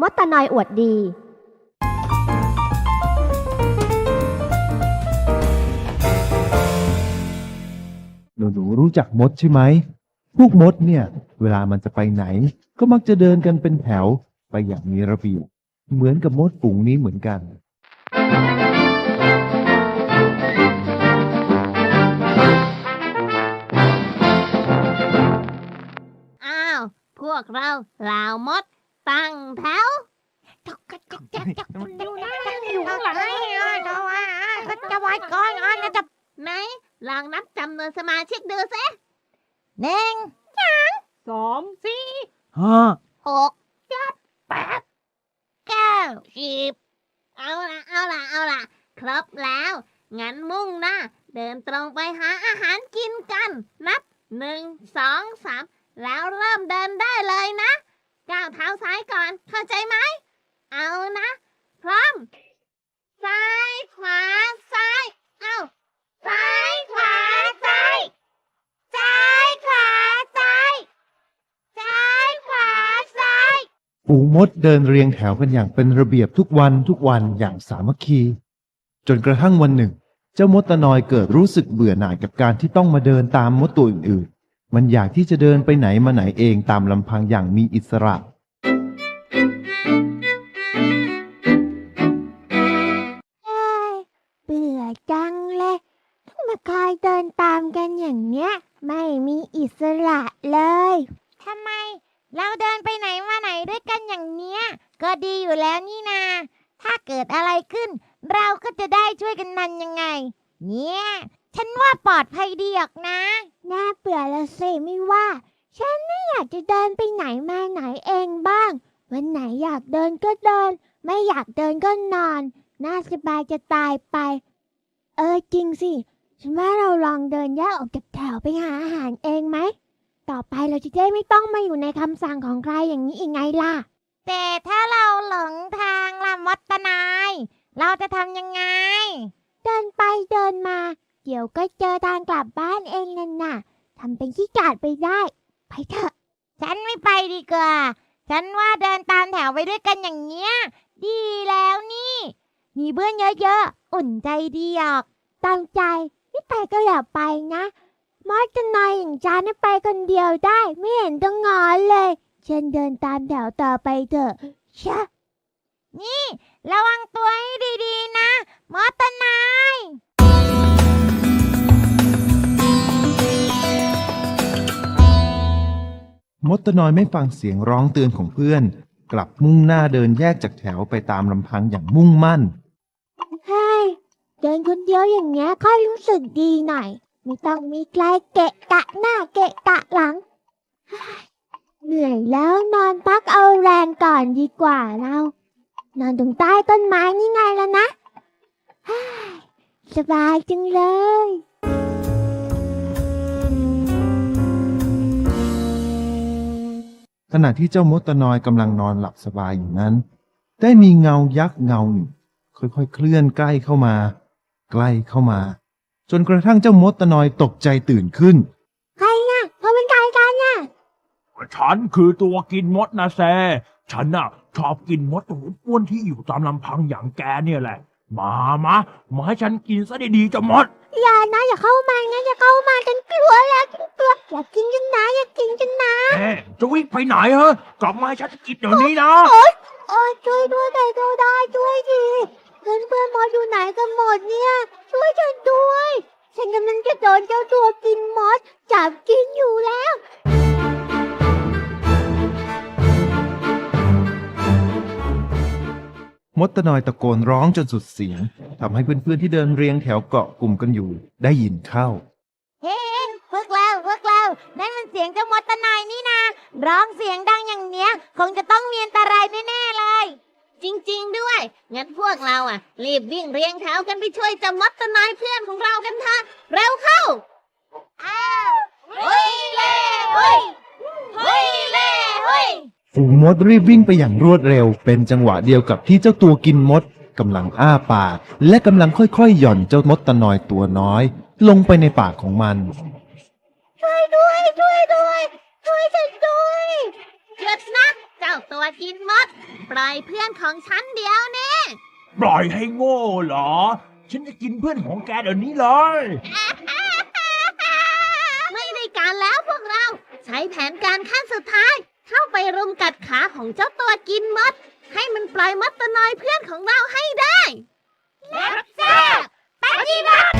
มดตะนอยอวดดี หนูหนูรู้จักมดใช่ไหม พวกมดเนี่ย เวลามันจะไปไหน ก็มักจะเดินกันเป็นแถวไปอย่างมีระเบียบ เหมือนกับมดฝูงนี้เหมือนกัน อ้าว พวกเราเหล่ามด ตั้งแถวอยู่นะอยู่ข้างหลังจะว่าก็จะวายก่อนอะจะไหนลองนับจำนวนสมาชิกดูสิหนึ่งสองสี่ห้าหกเจ็ดแปดเก้าสิบเอาละเอาละเอาละครบแล้ว งั้นมุ่งหน้าเดินตรงไปหาอาหารกินกัน นับหนึ่งสองสามแล้วเริ่มเดินได้เลยนะ ก้าวเท้าซ้ายก่อน เข้าใจไหม เอานะ พร้อม ซ้ายขวาซ้าย เอาซ้ายขวาซ้ายซ้ายขวาซ้ายซ้ายขวาซ้ายฝูงมดเดินเรียงแถวกันอย่างเป็นระเบียบทุกวันทุกวันอย่างสามัคคี จนกระทั่งวันหนึ่ง เจ้ามดตะนอยเกิดรู้สึกเบื่อหน่ายกับการที่ต้องมาเดินตามมดตัวอื่น มันอยากที่จะเดินไปไหนมาไหนเองตามลำพังอย่างมีอิสระ เอ้ยเบื่อจังเลยต้องมาคอยเดินตามกันอย่างเนี้ย ไม่มีอิสระเลยทำไม เราเดินไปไหนมาไหนด้วยกันอย่างเนี้ย ก็ดีอยู่แล้วนี่นา ถ้าเกิดอะไรขึ้น เราก็จะได้ช่วยกันนันยังไง เนี่ย ฉันว่าปลอดภัยดีออกนะ น่าเบื่อละสิไม่ว่า ฉันไม่อยากจะเดินไปไหนมาไหนเองบ้าง วันไหนอยากเดินก็เดิน ไม่อยากเดินก็นอน น่าสบายจะตายไป เออจริงสิ ฉันว่าเราลองเดินแยกออกจากแถวไปหาอาหารเองไหม ต่อไปเราจะได้ไม่ต้องมาอยู่ในคำสั่งของใครอย่างนี้อีกไงล่ะ แต่ถ้าเราหลงทางละมดตนาย เราจะทำยังไง เดินไปเดินมา เดี๋ยวก็เจอทางกลับบ้านเองนั่นน่ะทำเป็นขี้กาดไปได้ ไปเถอะ ฉันไม่ไปดีกว่า ฉันว่าเดินตามแถวไปด้วยกันอย่างเงี้ย ดีแล้วนี่ มีเพื่อนเยอะๆ อุ่นใจดีออก ตามใจ ไม่ไปก็อย่าไปนะ มอสจะนอยอย่างฉันไปคนเดียวได้ ไม่เห็นต้องงอนเลยฉันเดินตามแถวต่อไปเถอะชะนี่ ระวังตัวให้ดีๆนะ มอสตนาย มดตะนอยไม่ฟังเสียงร้องเตือนของเพื่อน กลับมุ่งหน้าเดินแยกจากแถวไปตามลำพังอย่างมุ่งมั่นเฮ้ยเดินคนเดียวอย่างเงี้ยค่อยรู้สึกดีหน่อย ไม่ต้องมีใครเกะกะหน้าเกะกะหลัง เหนื่อยแล้วนอนพักเอาแรงก่อนดีกว่าเรา นอนตรงใต้ต้นไม้นี่ไงแล้วนะเฮ้ยสบายจังเลย ขณะที่เจ้ามดตะนอยกำลังนอนหลับสบายอยู่นั้น ได้มีเงายักษ์เงาหนึ่งค่อยๆเคลื่อนใกล้เข้ามา ใกล้เข้ามา จนกระทั่งเจ้ามดตะนอยตกใจตื่นขึ้นใครน่ะเขาเป็นใครกันน่ะฉันคือตัวกินมดนะแซ ฉันน่ะชอบกินมดตัวอ้วนที่อยู่ตามลำพังอย่างแกเนี่ยแหละ มามามาให้ฉันกินซะดีๆจะมด อย่านะอย่าเข้ามานะอย่าเข้ามาฉันกลัวแล้วฉันกลัวอย่ากินฉันนะอย่ากินฉันนะเอ๊ะจะวิ่งไปไหนฮะกลับมาให้ฉันกินเดี๋ยวนี้นะโอ๊ยช่วยด้วยใครก็ได้ช่วยทีเพื่อนเพื่อนๆมอสอยู่ไหนกันหมดเนี่ย ช่วยฉันด้วย ฉันกำลังจะโดนเจ้าตัวกินมอสจับกินอยู่แล้ว มดตะนอยตะโกนร้องจนสุดเสียงทำให้เพื่อนๆที่เดินเรียงแถวเกาะกลุ่มกันอยู่ ได้ยินเข้า เฮ้พวกเราพวกเรานั่นมันเสียงเจ้ามดตะนายนี่นะร้องเสียงดังอย่างเนี้ย คงจะต้องมีอันตรายแน่ๆเลย จริงๆด้วย งั้นพวกเราอะ รีบวิ่งเรียงแถวกันไปช่วยเจามดตะนายเพื่อนของเรากันเถอะเร็วเข้าอ้าวเฮ้ยเล่เฮ้ยเฮ้ยเล่เฮ้ย ฝูงมดรีบวิ่งไปอย่างรวดเร็ว เป็นจังหวะเดียวกับที่เจ้าตัวกินมดกำลังอ้าปาก และกำลังค่อยๆ หย่อนเจ้ามดตะนอยตัวน้อย ลงไปในปากของมัน ช่วยด้วยช่วยด้วยช่วยฉันด้วยหยุดนะเจ้าตัวกินมด ปล่อยเพื่อนของฉันเดียวนี้ ปล่อยให้โง่เหรอ ฉันจะกินเพื่อนของแกเดี๋ยวนี้เลย ไม่ได้การแล้วพวกเรา ใช้แผนการขั้นสุดท้าย เข้าไปรุมกัดขาของเจ้าตัวกินมด ให้มันปล่อยมดตัวน้อยเพื่อนของเราให้ได้แล้วจ้าปฏิบัติ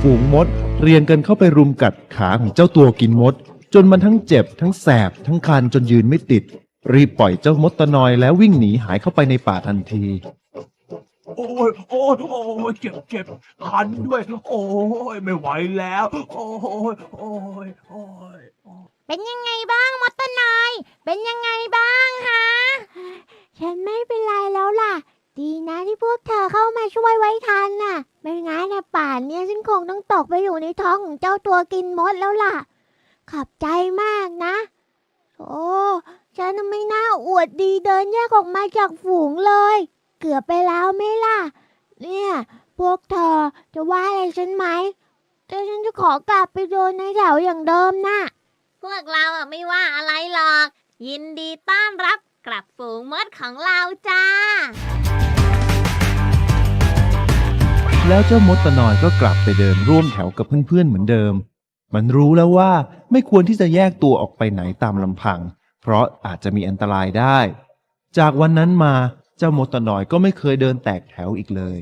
ฝูงมด เรียงกันเข้าไปรุมกัดขาของเจ้าตัวกินมด จนมันทั้งเจ็บ ทั้งแสบ ทั้งคันจนยืนไม่ติด รีบปล่อยเจ้ามดตะนอยแล้ววิ่งหนีหายเข้าไปในป่าทันที โอ้ยโอ้ยโอ้ยเจ็บเจ็บคันด้วย โอ้ยไม่ไหวแล้ว โอ้ยโอ้ยโอ้ยโอ้ยเป็นยังไงบ้างมดตนายเป็นยังไงบ้างฮะฉันไม่เป็นไรแล้วล่ะ ดีนะที่พวกเธอเข้ามาช่วยไว้ทันน่ะ ไม่งั้นนะป่านเนี้ยฉันคงต้องตกไปอยู่ในท้องของเจ้าตัวกินมดแล้วล่ะ ขอบใจมากนะโอ้ฉันน่ะไม่น่าอวดดีเดินแยกออกมาจากฝูงเลย เกือบไปแล้วไหม่ล่ะ เนี่ย พวกเธอจะว่าอะไรฉันไหมแต่ฉันจะขอกลับไปโดนในแถวอย่างเดิมน่ะพวกเราอะไม่ว่าอะไรหรอก ยินดีต้อนรับกลับฝูงมดของเราจ้า แล้วเจ้ามดตะนอยก็กลับไปเดินร่วมแถวกับเพื่อนๆเหมือนเดิม มันรู้แล้วว่าไม่ควรที่จะแยกตัวออกไปไหนตามลำพัง เพราะอาจจะมีอันตรายได้ จากวันนั้นมา เจ้ามดตะนอยก็ไม่เคยเดินแตกแถวอีกเลย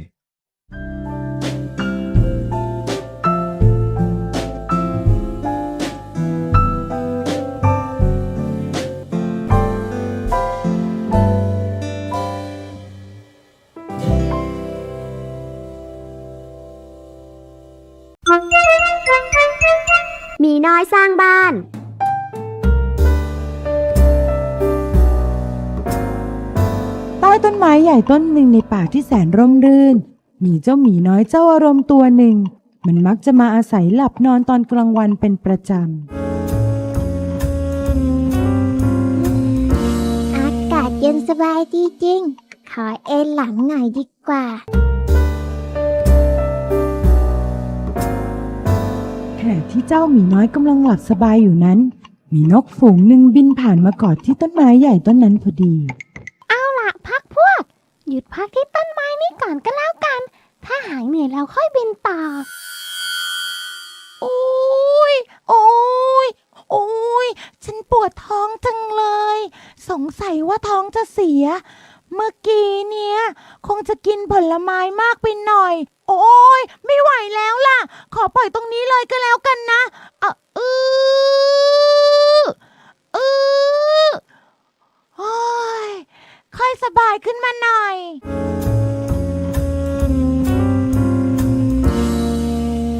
มีน้อยสร้างบ้าน ไม้ใหญ่ต้นหนึ่งในป่าที่แสนร่มรื่น มีเจ้าหมีน้อยเจ้าอารมณ์ตัวหนึ่ง มันมักจะมาอาศัยหลับนอนตอนกลางวันเป็นประจอากาศเย็นสบายดีจริง ขอเอนหลังหน่อยดีกว่าำขณะที่เจ้าหมีน้อยกำลังหลับสบายอยู่นั้น มีนกฝูงหนึ่งบินผ่านมากอดที่ต้นไม้ใหญ่ต้นนั้นพอดี เอาล่ะพักพวก หยุดพักที่ต้นไม้นี้ก่อนก็แล้วกัน ถ้าหายเหนื่อยเราค่อยบินต่อ โอ้ย โอ้ย โอ้ย ฉันปวดท้องจังเลย สงสัยว่าท้องจะเสีย เมื่อกี้เนี่ย คงจะกินผลไม้มากไปหน่อย โอ้ย ไม่ไหวแล้วล่ะ ขอปล่อยตรงนี้เลยก็แล้วกันนะเออเออเออโอ้ย ค่อยสบายขึ้นมาหน่อย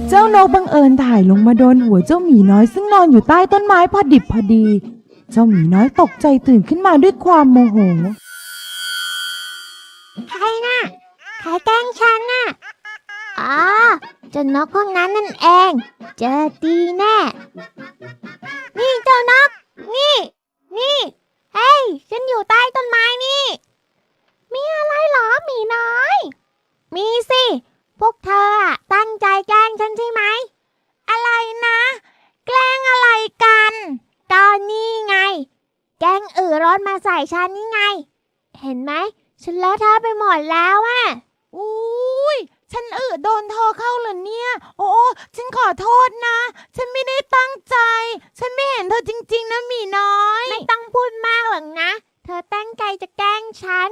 เจ้านกบังเอิญถ่ายลงมาโดนหัวเจ้าหมีน้อยซึ่งนอนอยู่ใต้ต้นไม้พอดิบพอดี เจ้าหมีน้อยตกใจตื่นขึ้นมาด้วยความโมโห ใครน่ะ ใครแกล้งฉันน่ะ อ๋อเจ้านกพวกนั้นนั่นเอง เจอดีแน่ นี่เจ้านก นี่ นี่ เฮ้ย ฉันอยู่ใต้ต้นไม้นี่ มีอะไรเหรอหมีน้อย มีสิ พวกเธออะตั้งใจแกล้งฉันใช่ไหม อะไรนะ แกล้งอะไรกัน ก็นี่ไง แกล้งเอือร้อนมาใส่ฉันนี่ไง เห็นไหม ฉันเลอะเทอะไปหมดแล้วอะอุ้ย โดนเธอเข้าเหรอเนี่ย โอ้ฉันขอโทษนะ ฉันไม่ได้ตั้งใจ ฉันไม่เห็นเธอจริง ๆนะหมีน้อย ไม่ต้องพูดมากหรอกนะ เธอตั้งใจจะแกล้งฉัน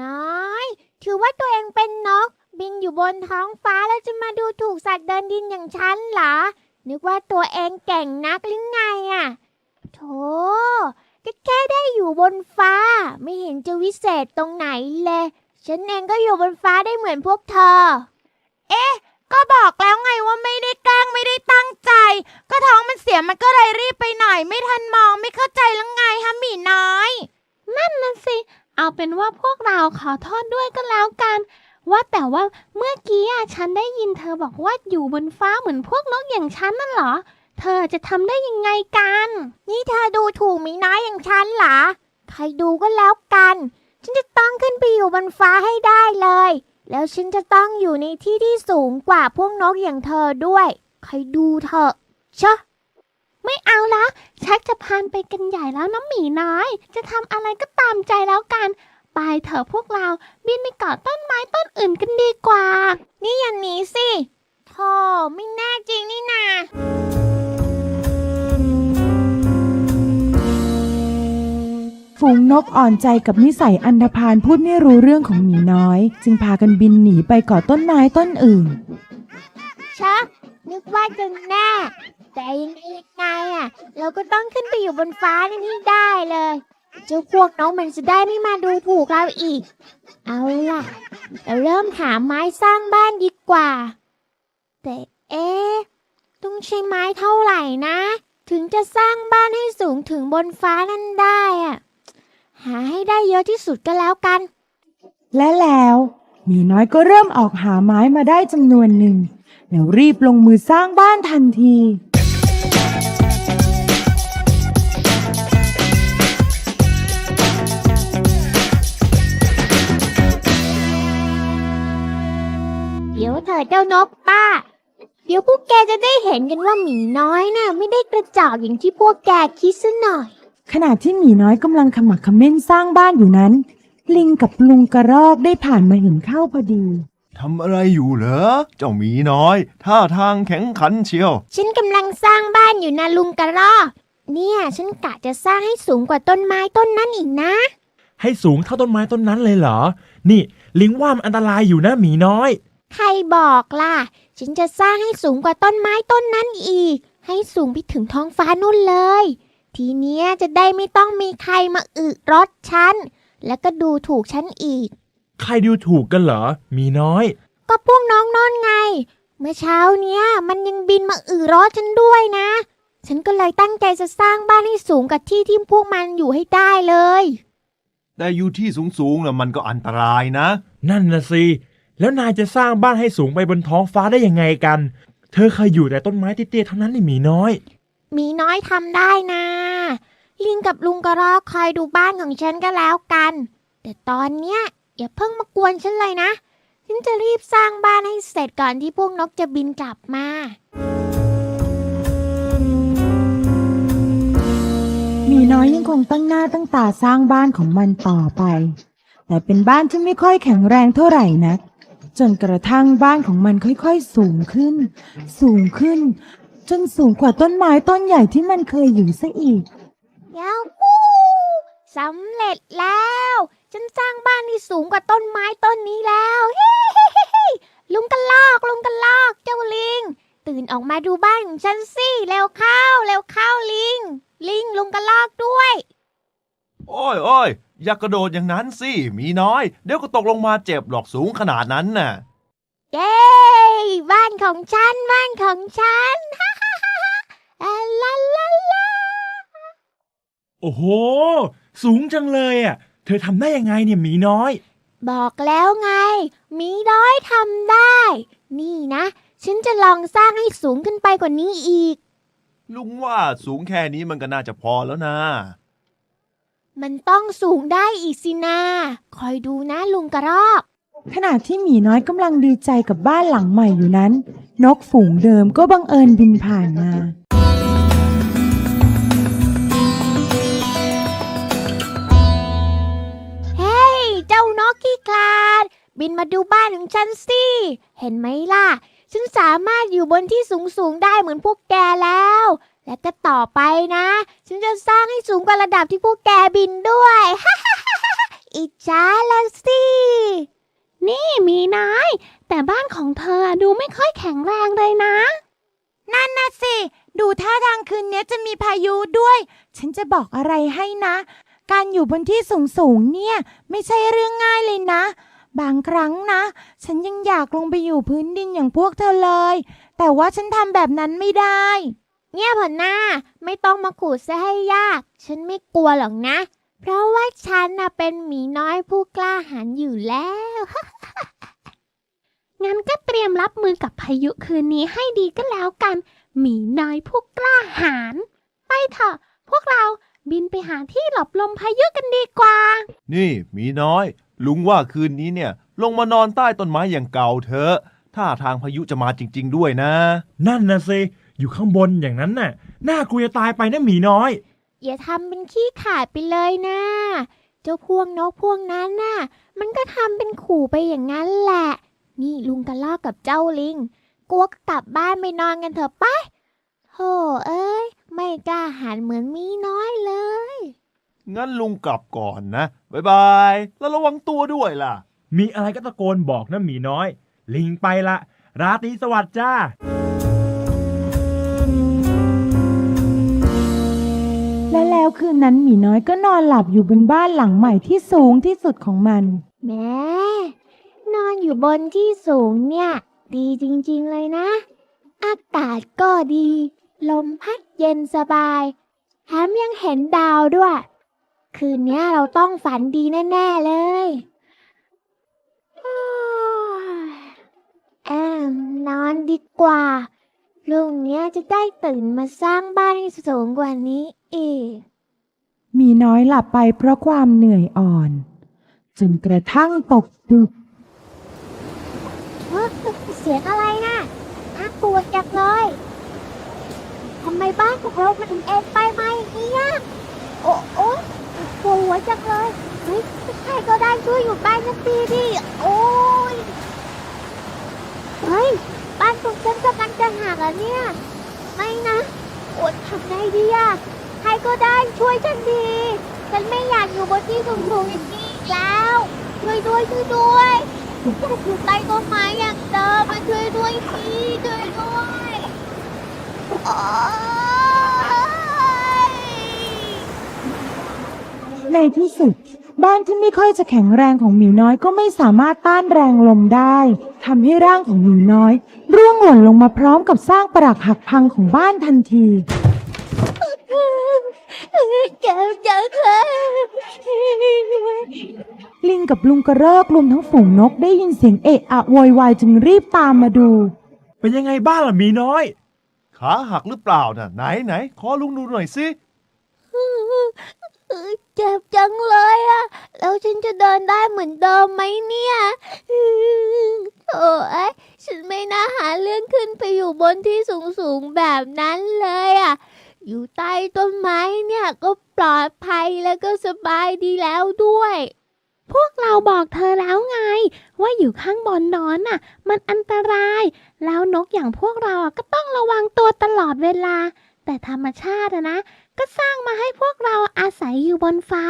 น้อย ถือว่าตัวเองเป็นนก บินอยู่บนท้องฟ้าแล้วจะมาดูถูกสัตว์เดินดินอย่างฉันเหรอ นึกว่าตัวเองเก่งนักหรือไงอะโธ่ก็แค่ได้อยู่บนฟ้า ไม่เห็นจะวิเศษตรงไหนเลย ฉันเองก็อยู่บนฟ้าได้เหมือนพวกเธอ เอ๊ะ ก็บอกแล้วไงว่าไม่ได้แกล้งไม่ได้ตั้งใจ ก็ท้องมันเสียมันก็เลยรีบไปหน่อย ไม่ทันมองไม่เข้าใจแล้วไงฮะหมีน้อย นั่นน่ะสิ เอาเป็นว่าพวกเราขอโทษด้วยก็แล้วกัน ว่าแต่ว่าเมื่อกี้อะฉันได้ยินเธอบอกว่าอยู่บนฟ้าเหมือนพวกนกอย่างฉันนั่นเหรอ เธอจะทำได้ยังไงกัน นี่เธอดูถูกหมีน้อยอย่างฉันเหรอ ใครดูก็แล้วกัน ฉันจะต้องขึ้นไปอยู่บนฟ้าให้ได้เลย แล้วฉันจะต้องอยู่ในที่ที่สูงกว่าพวกนกอย่างเธอด้วยใครดูเถอะชะไม่เอาละชักจะพานไปกันใหญ่แล้วน้ำหมีน้อย จะทำอะไรก็ตามใจแล้วกัน ไปเถอะพวกเรา บินไปเกาะต้นไม้ต้นอื่นกันดีกว่า นี่อย่างนี้สิโธ่ไม่แน่จริงนี่นา ฝูงนกอ่อนใจกับนิสัยอันธพาลพูดไม่รู้เรื่องของหมีน้อย จึงพากันบินหนีไปเกาะต้นไม้ต้นอื่น ชักนึกว่าจะแน่ แต่ยังไงยังไงอะ เราก็ต้องขึ้นไปอยู่บนฟ้านี่ให้ได้เลย เจ้าพวกน้องมันจะได้ไม่มาดูถูกเราอีก เอาล่ะ เราเริ่มหาไม้สร้างบ้านดีกว่า แต่เอ๊ะต้องใช้ไม้เท่าไหร่นะ ถึงจะสร้างบ้านให้สูงถึงบนฟ้านั่นได้อะ หาให้ได้เยอะที่สุดก็แล้วกัน และแล้วหมีน้อยก็เริ่มออกหาไม้มาได้จำนวนหนึ่ง แล้วรีบลงมือสร้างบ้านทันที เดี๋ยวเธอเจ้านกป้า เดี๋ยวพวกแกจะได้เห็นกันว่าหมีน้อยน่ะ ไม่ได้กระจอกอย่างที่พวกแกคิดซะหน่อย ขณะที่หมีน้อยกำลังขมักเขม้นสร้างบ้านอยู่นั้น ลิงกับลุงกระรอกได้ผ่านมาเห็นเข้าพอดี ทำอะไรอยู่เหรอ เจ้าหมีน้อย ท่าทางแข็งขันเชียว ฉันกำลังสร้างบ้านอยู่นะลุงกระรอก เนี่ยฉันกะจะสร้างให้สูงกว่าต้นไม้ต้นนั้นอีกนะ ให้สูงเท่าต้นไม้ต้นนั้นเลยเหรอ นี่ ลิงว่ามันอันตรายอยู่นะหมีน้อย ใครบอกล่ะ ฉันจะสร้างให้สูงกว่าต้นไม้ต้นนั้นอีก ให้สูงไปถึงท้องฟ้านู่นเลย ทีเนี้ยจะได้ไม่ต้องมีใครมาอึรถฉัน แล้วก็ดูถูกฉันอีก ใครดูถูกกันเหรอหมีน้อย ก็พวกน้องนอนไง เมื่อเช้าเนี้ย มันยังบินมาอือรถฉันด้วยนะ ฉันก็เลยตั้งใจจะสร้างบ้านให้สูงกับที่ที่พวกมันอยู่ให้ได้เลย แต่อยู่ที่สูงๆน่ะมันก็อันตรายนะ นั่นนะสิ แล้วนายจะสร้างบ้านให้สูงไปบนท้องฟ้าได้ยังไงกัน เธอเคยอยู่แต่ต้นไม้เตี้ยๆเท่านั้นนี่หมีน้อย มีน้อยทำได้นะ ลิงกับลุงกระรอกคอยดูบ้านของฉันก็แล้วกัน แต่ตอนเนี้ยอย่าเพิ่งมากวนฉันเลยนะ ฉันจะรีบสร้างบ้านให้เสร็จก่อนที่พวกนกจะบินกลับมามีน้อยยังคงตั้งหน้าตั้งตาสร้างบ้านของมันต่อไป แต่เป็นบ้านที่ไม่ค่อยแข็งแรงเท่าไหร่นัก จนกระทั่งบ้านของมันค่อยๆ สูงขึ้น สูงขึ้น จนสูงกว่าต้นไม้ต้นใหญ่ที่มันเคยอยู่ซะอีก ยาวปูสำเร็จแล้ว ฉันสร้างบ้านที่สูงกว่าต้นไม้ต้นนี้แล้วเฮ้เฮ้ลุงกันลอกลุงกันลอกเจ้าลิง ตื่นออกมาดูบ้านของฉันสิเร็วเข้าเร็วเข้าลิง ลิงลุงกันลอกด้วย โอ้ยโอ้ยอย่ากระโดดอย่างนั้นสิหมีน้อย เดี๋ยวก็ตกลงมาเจ็บหรอกสูงขนาดนั้นน่ะ เย้บ้านของฉันบ้านของฉันฮ่า ฮ่าฮ่าฮ่าอ่าลาลาลาโอ้โห สูงจังเลยอะ เธอทำได้ยังไงเนี่ยหมีน้อย บอกแล้วไงมีน้อยทำได้ นี่นะ ฉันจะลองสร้างให้สูงขึ้นไปกว่านี้อีก ลุงว่าสูงแค่นี้มันก็น่าจะพอแล้วนะ มันต้องสูงได้อีกสินะ คอยดูนะลุงกระรอก ขณะที่หมีน้อยกำลังดีใจกับบ้านหลังใหม่อยู่นั้น นกฝูงเดิมก็บังเอิญบินผ่านมา จ้านกขี้คลาด บินมาดูบ้านของฉันสิ เห็นไหมล่ะ ฉันสามารถอยู่บนที่สูงสูงได้เหมือนพวกแกแล้ว และก็ต่อไปนะ ฉันจะสร้างให้สูงกว่าระดับที่พวกแกบินด้วยอิจฉาละสิ นี่มีน้อยแต่บ้านของเธอดูไม่ค่อยแข็งแรงเลยนะ นั่นนะสิ ดูท่าทางคืนนี้จะมีพายุด้วย ฉันจะบอกอะไรให้นะ การอยู่บนที่สูงสูงเนี่ยไม่ใช่เรื่องง่ายเลยนะ บางครั้งนะ ฉันยังอยากลงไปอยู่พื้นดินอย่างพวกเธอเลย แต่ว่าฉันทำแบบนั้นไม่ได้ เงียบเถอะหน้าไม่ต้องมาขูดซะให้ยาก ฉันไม่กลัวหรอกนะ เพราะว่าฉันน่ะเป็นหมีน้อยผู้กล้าหาญอยู่แล้ว งั้นก็เตรียมรับมือกับพายุคืนนี้ให้ดีก็แล้วกัน หมีน้อยผู้กล้าหาญไปเถอะพวกเรา บินไปหาที่หลบลมพายุกันดีกว่า นี่หมีน้อย ลุงว่าคืนนี้เนี่ย ลงมานอนใต้ต้นไม้อย่างเก่าเถอะท่าทางพายุจะมาจริง ๆ ด้วยนะ นั่นนะสิอยู่ข้างบนอย่างนั้นน่ะน่ากลัวจะตายไปนะหมีน้อย อย่าทำเป็นขี้ขาดไปเลยนะ เจ้าพวกนกพวกนั้นน่ะ มันก็ทำเป็นขู่ไปอย่างนั้นแหละ นี่ลุงกระลอกกับเจ้าลิงกลัวก็กลับบ้านไปนอนกันเถอะไป โธ่เอ้ย ไม่กล้าหันเหมือนมีน้อยเลย งั้นลุงกลับก่อนนะ บ๊ายบาย แล้วระวังตัวด้วยล่ะ มีอะไรก็ตะโกนบอกนะหมีน้อย ลิงไปละ ราตรีสวัสดิ์จ้า และแล้วคืนนั้นหมีน้อยก็นอนหลับอยู่บนบ้านหลังใหม่ที่สูงที่สุดของมัน แม่นอนอยู่บนที่สูงเนี่ย ดีจริงๆเลยนะ อากาศก็ดี ลมพัดเย็นสบาย แถมยังเห็นดาวด้วย คืนเนี้ยเราต้องฝันดีแน่ ๆ เลยโอ้ยแอมนอนดีกว่าลุงเนี้ยจะได้ตื่นมาสร้างบ้านให้สูงกว่านี้อีกหมีน้อยหลับไปเพราะความเหนื่อยอ่อน จนกระทั่งตกดึกเฮ้ยเสียงอะไรนะ่ะน่ากลัวจังเลยทำไมบ้านของเรามันเอ็นไปไหมเนี่ยโอ้โอ้ปวดหัวจังเลยเฮ้ยใครก็ได้ช่วยอยู่บ้านสักทีดิโอ้ยเฮ้ยบ้านของฉันกำลังจะหักอะเนี่ย ไม่นะโอดทำไงดีอะใครก็ได้ช่วยฉันดีฉันไม่อยากอยู่บนที่สูงๆอย่างนี้อีกแล้วช่วยด้วยช่วยด้วยอยู่ใต้ต้นไม้อย่างเดิมมาช่วยด้วยทีช่วยด้วย ในที่สุด บ้านที่ไม่ค่อยจะแข็งแรงของหมีน้อยก็ไม่สามารถต้านแรงลมได้ทำให้ร่างของหมีน้อย ร่วงหล่นลงมาพร้อมกับสร้างปรักหักพังของบ้านทันทีเจ็บจังเลยลิงกับลุงกระรอกรวมทั้งฝูงนกได้ยินเสียงเอะอะโวยวายจึงรีบตามมาดู เป็นยังไงบ้างล่ะหมีน้อย ขาหักหรือเปล่าน่ะ ไหนไหนขอลุงดูหน่อยสิเจ็บจังเลยอะแล้วฉันจะเดินได้เหมือนเดิมไหมเนี่ยโอ้ยฉันไม่น่าหาเรื่องขึ้นไปอยู่บนที่สูงๆแบบนั้นเลยอะอยู่ใต้ต้นไม้เนี่ยก็ปลอดภัยแล้วก็สบายดีแล้วด้วย พวกเราบอกเธอแล้วไง ว่าอยู่ข้างบนนอนน่ะ มันอันตราย แล้วนกอย่างพวกเราอะก็ต้องระวังตัวตลอดเวลา แต่ธรรมชาติอะนะ ก็สร้างมาให้พวกเราอาศัยอยู่บนฟ้า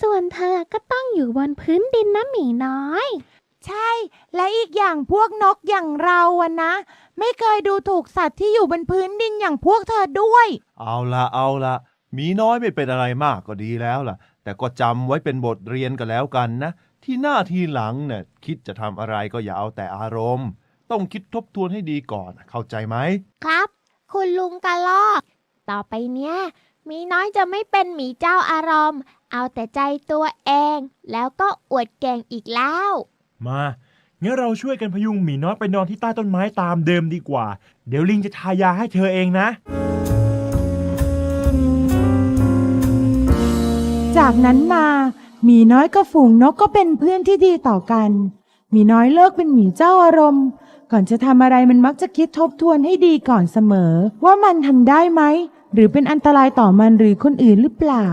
ส่วนเธอก็ต้องอยู่บนพื้นดินนะหมีน้อย ใช่ และอีกอย่างพวกนกอย่างเราอะนะ ไม่เคยดูถูกสัตว์ที่อยู่บนพื้นดินอย่างพวกเธอด้วย เอาละเอาละหมีน้อยไม่เป็นอะไรมากก็ดีแล้วล่ะแต่ก็จำไว้เป็นบทเรียนกันแล้วกันนะ ที่หน้าที่หลังเนี่ยคิดจะทำอะไรก็อย่าเอาแต่อารมณ์ ต้องคิดทบทวนให้ดีก่อนเข้าใจไหม ครับ คุณลุงกระลอก ต่อไปเนี้ยหมีน้อยจะไม่เป็นหมีเจ้าอารมณ์ เอาแต่ใจตัวเอง แล้วก็อวดเก่งอีกแล้ว มางั้นเราช่วยกันพยุงหมีน้อยไปนอนที่ใต้ต้นไม้ตามเดิมดีกว่า เดี๋ยวลิงจะทายาให้เธอเองนะ จากนั้นมาหมีน้อยกับฝูงนกก็เป็นเพื่อนที่ดีต่อกัน หมีน้อยเลิกเป็นหมีเจ้าอารมณ์ ก่อนจะทำอะไรมันมักจะคิดทบทวนให้ดีก่อนเสมอ ว่ามันทำได้ไหม หรือเป็นอันตรายต่อมันหรือคนอื่นหรือเปล่า